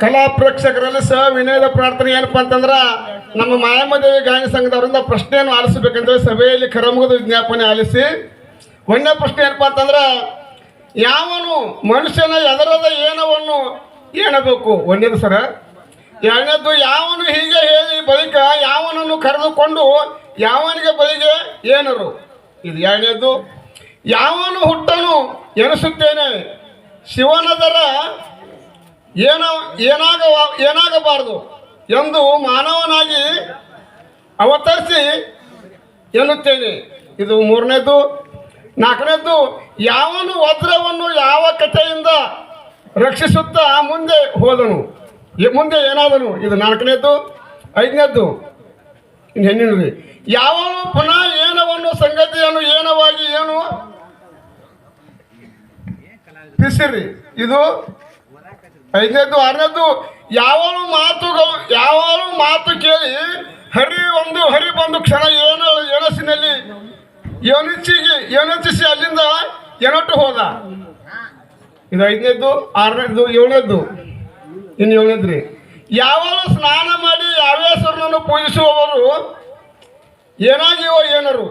ಕಲಾ ಪ್ರೇಕ್ಷಕರಲ್ಲಿ ಸಹ ವಿನಯದ ಪ್ರಾರ್ಥನೆ ಏನಪ್ಪ ಅಂತಂದ್ರ, ನಮ್ಮ ಮಾಯಮದೇವಿ ಗಾಯನ ಸಂಘದವರಿಂದ ಪ್ರಶ್ನೆಯನ್ನು ಆಲಿಸಬೇಕಂತೇಳಿ ಸಭೆಯಲ್ಲಿ ಕರಮುಗದ ವಿಜ್ಞಾಪನೆ ಆಲಿಸಿ, ಒಂದನೇ ಪ್ರಶ್ನೆ ಏನಪ್ಪ ಅಂತಂದ್ರ, ಯಾವನು ಮನುಷ್ಯನ ಎದರದ ಏನವನ್ನು ಏನಬೇಕು ಒಂದೇದು ಸರ. ಎರಡನೇದು, ಯಾವನು ಹೀಗೆ ಹೇಳಿ ಬಳಿಕ ಯಾವನನ್ನು ಕರೆದುಕೊಂಡು ಯಾವನಿಗೆ ಬಳಿಗೆ ಏನರು ಇದು ಎರಡನೇದು. ಯಾವನು ಹುಟ್ಟನು ಎನಿಸುತ್ತೇನೆ ಶಿವನದರ ಏನ ಏನಾಗ ಏನಾಗಬಾರದು ಎಂದು ಮಾನವನಾಗಿ ಅವತರಿಸಿ ಎನ್ನುತ್ತೇನೆ. ಇದು ಮೂರನೇದು ನಾಲ್ಕನೇದ್ದು, ಯಾವನು ವಜ್ರವನ್ನು ಯಾವ ಕಥೆಯಿಂದ ರಕ್ಷಿಸುತ್ತಾ ಮುಂದೆ ಹೋದನು? ಮುಂದೆ ಏನಾದನು? ಇದು ನಾಲ್ಕನೇದ್ದು. ಐದನೇದ್ದು ಹೆಣ್ಣಿನದು. ಯಾವನು ಪುನಃ ಏನವನ್ನು ಸಂಗತಿಯನ್ನು ಏನವಾಗಿ ಏನು? ಬಿಸಿರಿ ಇದು ಐದನೇದ್ದು ಆರನೇದು, ಯಾವಾಗಲೂ ಮಾತುಗಳು, ಯಾವಾಗಲೂ ಮಾತು ಕೇಳಿ ಹರಿ ಒಂದು, ಹರಿ ಬಂದು ಕ್ಷಣ ಏನು ಎನಸಿನಲ್ಲಿ ಏನಿಚ್ಚಿಗೆ ಎನಚಿಸಿ ಅಲ್ಲಿಂದ ಎನಟ್ಟು ಹೋದ. ಇದು ಐದನೇದ್ದು ಆರನೇದು, ಏಳನೇದು? ಇನ್ನು ಏಳನೇದ್ರಿ? ಯಾವಾಗಲೂ ಸ್ನಾನ ಮಾಡಿ ಯಾವೇಶ್ವರನನ್ನು ಪೂಜಿಸುವವರು ಏನಾಗಿವೋ ಏನರು?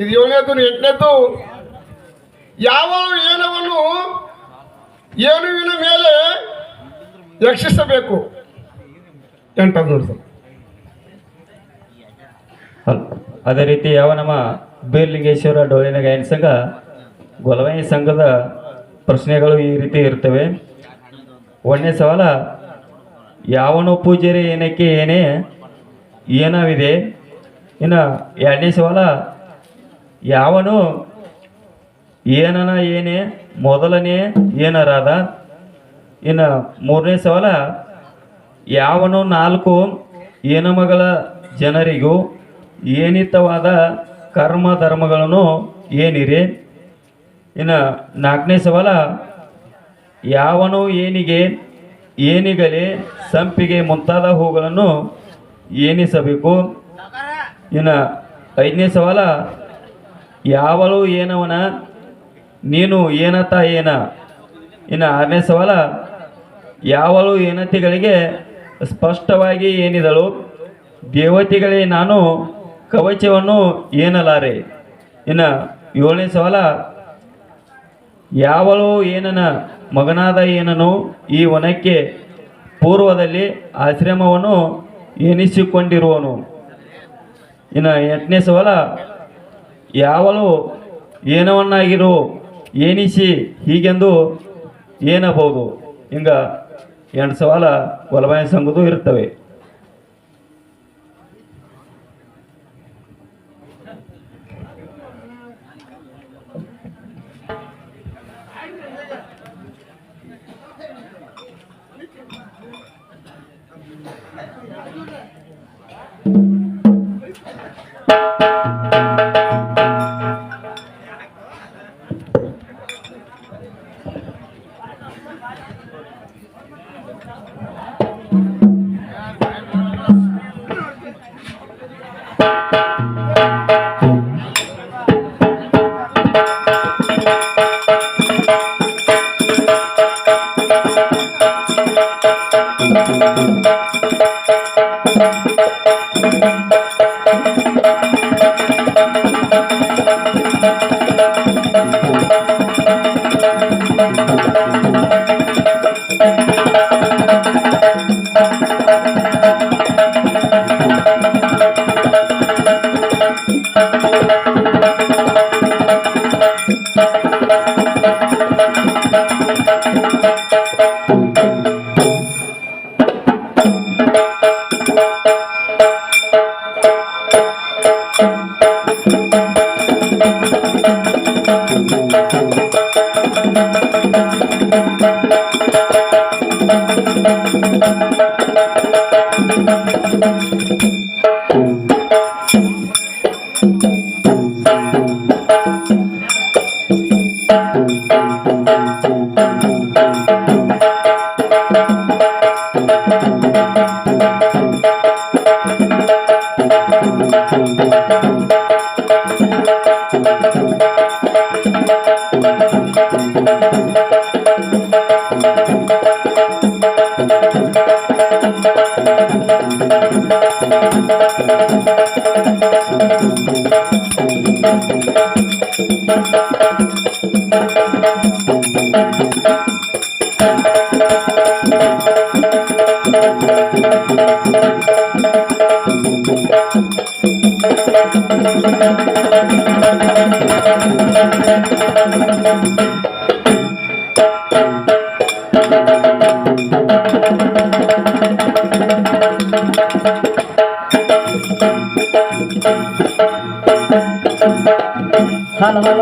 ಇದು ಏಳನೇದ್ದು ಎಂಟನೇದ್ದು ಯಾವ ಏನವನ್ನು ಏನುವಿನ ಮೇಲೆ ರಕ್ಷಿಸಬೇಕು. ಎಂಟು ಅದೇ ರೀತಿ ಯಾವ ನಮ್ಮ ಬೀರ್ಲಿಂಗೇಶ್ವರ ಡೋಳಿನ ಗಾಯನ ಸಂಘ ಗೊಲವಾಯಿ ಸಂಘದ ಪ್ರಶ್ನೆಗಳು ಈ ರೀತಿ ಇರ್ತವೆ. ಒಂದನೇ ಸವಾಲ, ಯಾವನು ಪೂಜಾರಿ ಏನಕ್ಕೆ ಏನೇ ಏನಾವಿದೆ. ಇನ್ನು ಎರಡನೇ ಸವಾಲ, ಯಾವನು ಏನನ ಏನೇ, ಮೊದಲನೇ ಏನರಾದ ಇನ್ನು ಮೂರನೇ ಸವಾಲ, ಯಾವನು ನಾಲ್ಕು ಏನಮಗಳ ಜನರಿಗೂ ಏನಿತವಾದ ಕರ್ಮ ಧರ್ಮಗಳನ್ನು ಏನಿರಿ? ಇನ್ನು ನಾಲ್ಕನೇ ಸವಾಲ, ಯಾವನು ಏನಿಗೆ, ಏನಿಗಲಿ ಸಂಪಿಗೆ ಮುಂತಾದ ಹೂಗಳನ್ನು ಏನಿಸಬೇಕು? ಇನ್ನು ಐದನೇ ಸವಾಲ, ಯಾವಳು ಏನವನ? ನೀನು ಏನತ ಏನ ಇನ್ನು ಆರನೇ ಸವಾಲ ಯಾವಳು ಏನತಿಗಳಿಗೆ ಸ್ಪಷ್ಟವಾಗಿ ಏನಿದಳು? ದೇವತೆಗಳೇ, ನಾನು ಕವಚವನ್ನು ಏನಲಾರೆ? ಇನ್ನು ಏಳನೇ ಸವಾಲ, ಯಾವಳು ಏನನ ಮಗನಾದ ಏನನು ಈ ವನಕ್ಕೆ ಪೂರ್ವದಲ್ಲಿ ಆಶ್ರಮವನ್ನು ಎನಿಸಿಕೊಂಡಿರುವನು? ಇನ್ನು ಎಂಟನೇ ಸವಾಲ, ಯಾವಳು ಏನವನ್ನಾಗಿರು ಏನಿಸಿ ಹೀಗೆಂದು ಏನಬಹುದು? ಹಿಂಗ ಎಂಟು ಸವಾಲ ವಲಭಾಯ ಸಂಘದೂ ಇರ್ತವೆ. Música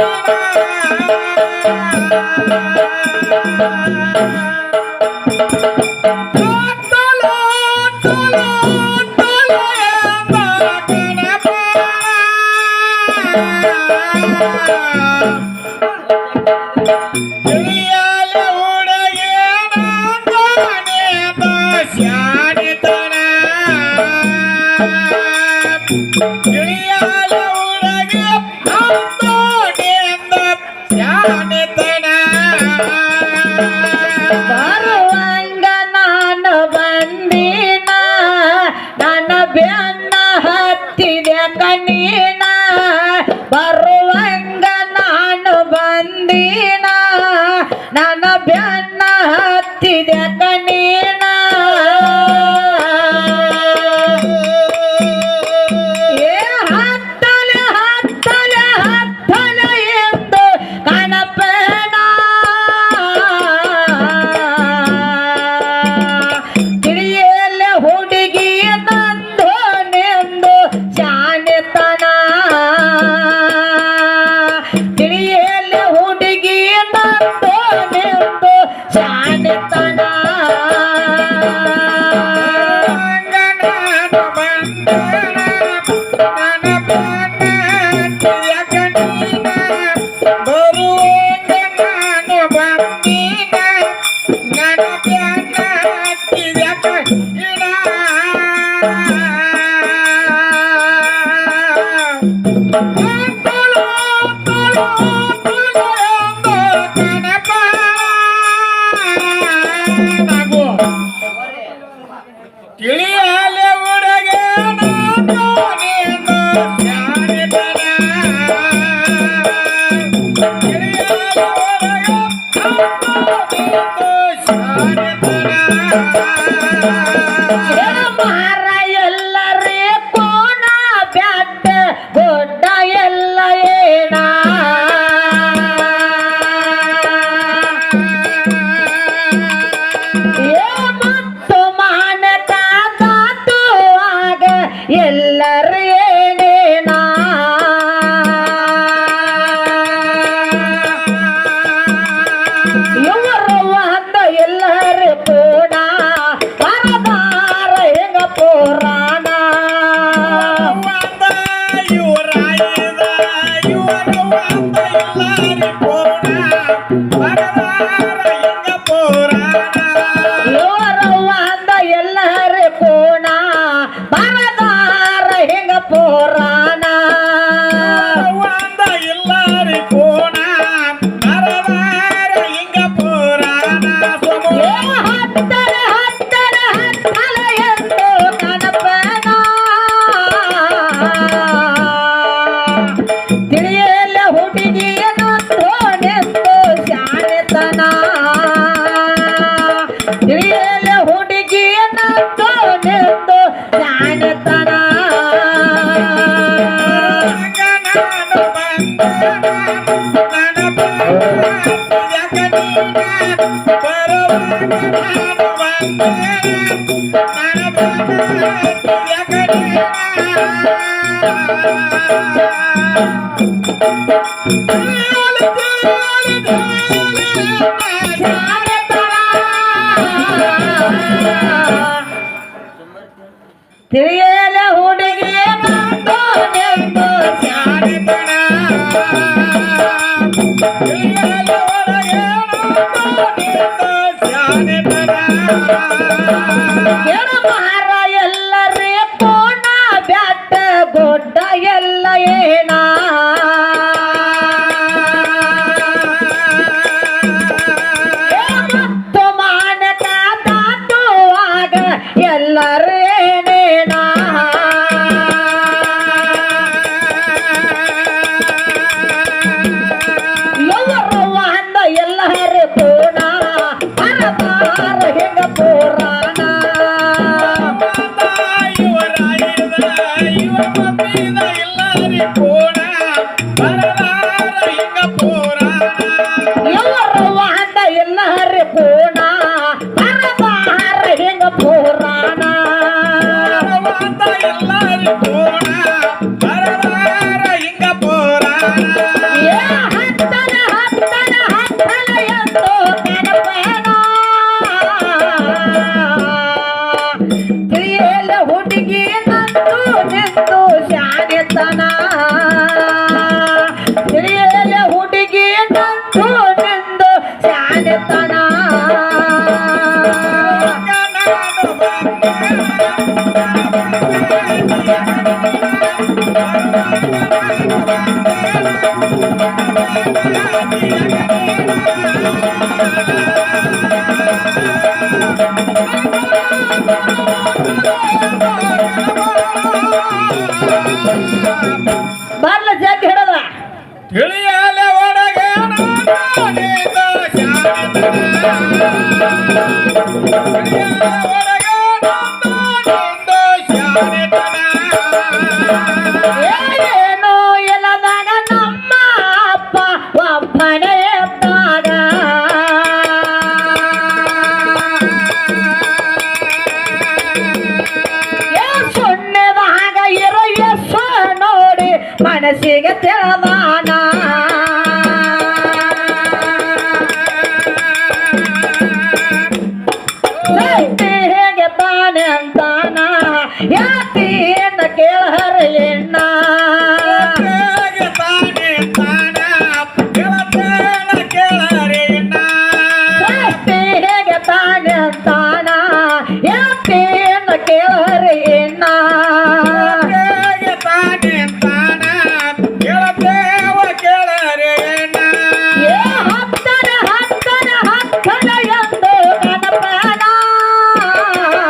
Thank you. ತಿಳಿಯ ಅಂತ la Thank you. ಬಾಳ ಜೇಕ್ ಹೆಡಲ ತಿಳಿಯಲೆ ಓಡಗೆ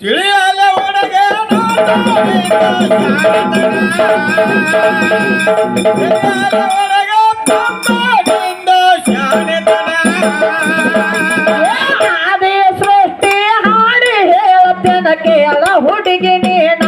ತಿಳಿಯಲ ಒಳಗೆ ಕೇಳ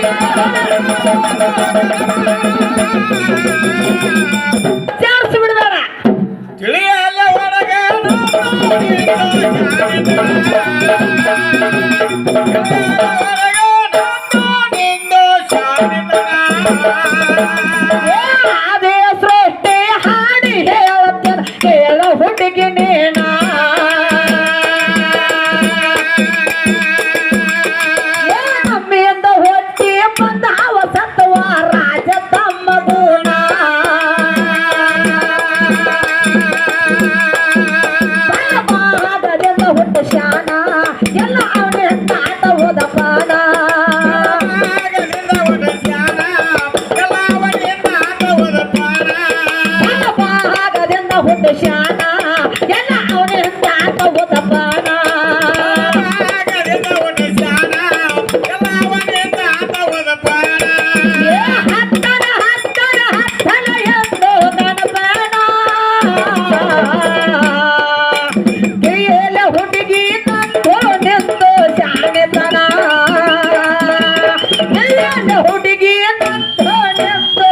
Thank ಕೈಯಲ್ಲ ಹುಡುಗಿ ನಂದು ನಿಂತು